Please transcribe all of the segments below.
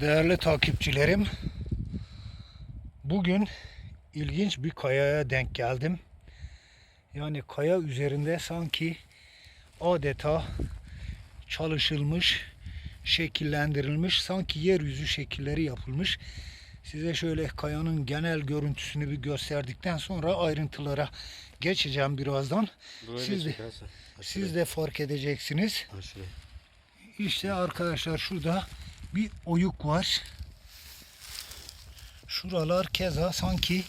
Değerli takipçilerim, bugün ilginç bir kayaya denk geldim. Yani kaya üzerinde sanki adeta çalışılmış, şekillendirilmiş, sanki yeryüzü şekilleri yapılmış. Size şöyle kayanın genel görüntüsünü bir gösterdikten sonra ayrıntılara geçeceğim birazdan. Siz de, siz de fark edeceksiniz. İşte arkadaşlar şurada bir oyuk var. Şuralar keza sanki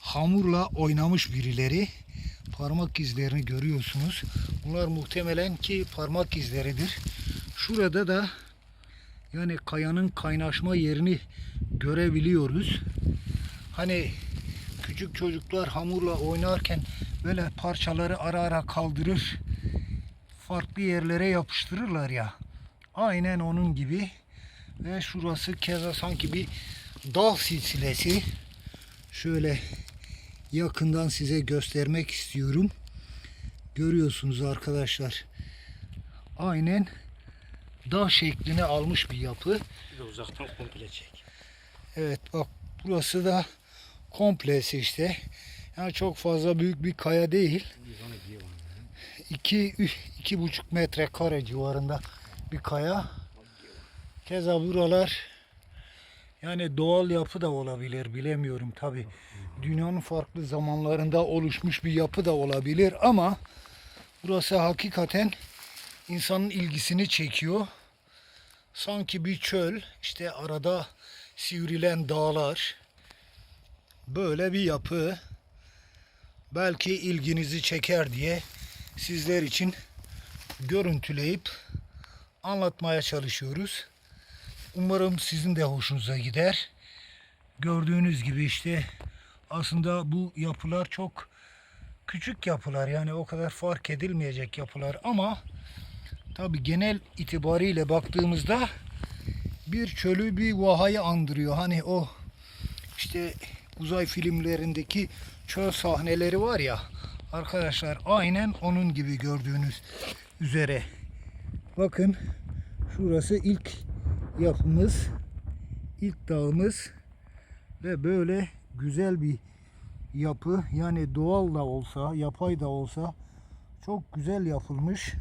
hamurla oynamış birileri. Parmak izlerini görüyorsunuz. Bunlar muhtemelen ki parmak izleridir. Şurada da yani kayanın kaynaşma yerini görebiliyoruz. Hani küçük çocuklar hamurla oynarken böyle parçaları ara ara kaldırır. Farklı yerlere yapıştırırlar ya. Aynen onun gibi. Ve şurası keza sanki bir dağ silsilesi. Şöyle yakından size göstermek istiyorum. Görüyorsunuz arkadaşlar. Aynen dağ şeklini almış bir yapı. Bir uzaktan komple çek. Evet bak burası da komplesi işte. Yani çok fazla büyük bir kaya değil. 2 iki buçuk metre kare civarında bir kaya. Keza buralar yani doğal yapı da olabilir bilemiyorum tabi. Dünyanın farklı zamanlarında oluşmuş bir yapı da olabilir ama burası hakikaten insanın ilgisini çekiyor. Sanki bir çöl işte arada sivrilen dağlar böyle bir yapı belki ilginizi çeker diye sizler için görüntüleyip anlatmaya çalışıyoruz. Umarım sizin de hoşunuza gider. Gördüğünüz gibi işte aslında bu yapılar çok küçük yapılar yani o kadar fark edilmeyecek yapılar ama tabi genel itibariyle baktığımızda bir çölü bir vahayı andırıyor. Hani o işte uzay filmlerindeki çöl sahneleri var ya arkadaşlar aynen onun gibi gördüğünüz üzere. Bakın şurası ilk yapımız, ilk dağımız ve böyle güzel bir yapı yani doğal da olsa, yapay da olsa çok güzel yapılmış.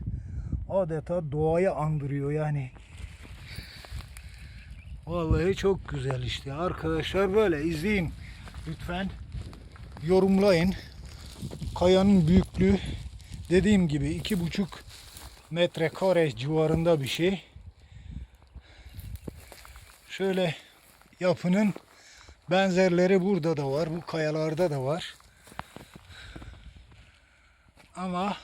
Adeta doğayı andırıyor yani. Vallahi çok güzel işte. Arkadaşlar böyle izleyin. Lütfen yorumlayın. Kayanın büyüklüğü dediğim gibi iki buçuk metrekare civarında bir şey. Şöyle yapının benzerleri burada da var. Bu kayalarda da var. Ama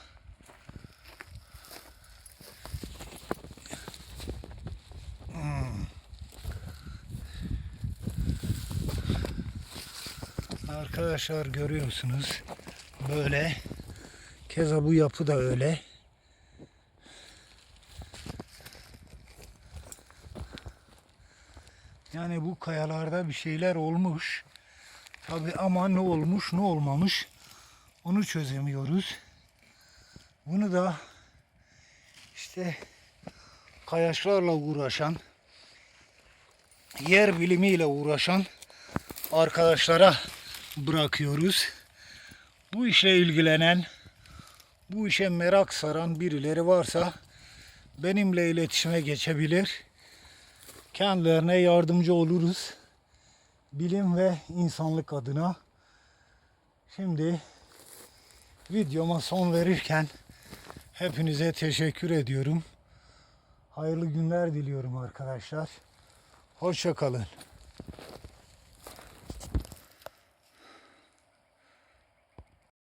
Hmm. Arkadaşlar görüyorsunuz böyle keza bu yapı da öyle. Yani bu kayalarda bir şeyler olmuş. Tabi ama ne olmuş ne olmamış onu çözemiyoruz. Bunu da işte kayaçlarla uğraşan, yer bilimiyle uğraşan arkadaşlara bırakıyoruz. Bu işle ilgilenen, bu işe merak saran birileri varsa benimle iletişime geçebilir. Kendilerine yardımcı oluruz. Bilim ve insanlık adına. Şimdi videoma son verirken hepinize teşekkür ediyorum. Hayırlı günler diliyorum arkadaşlar. Hoşça kalın.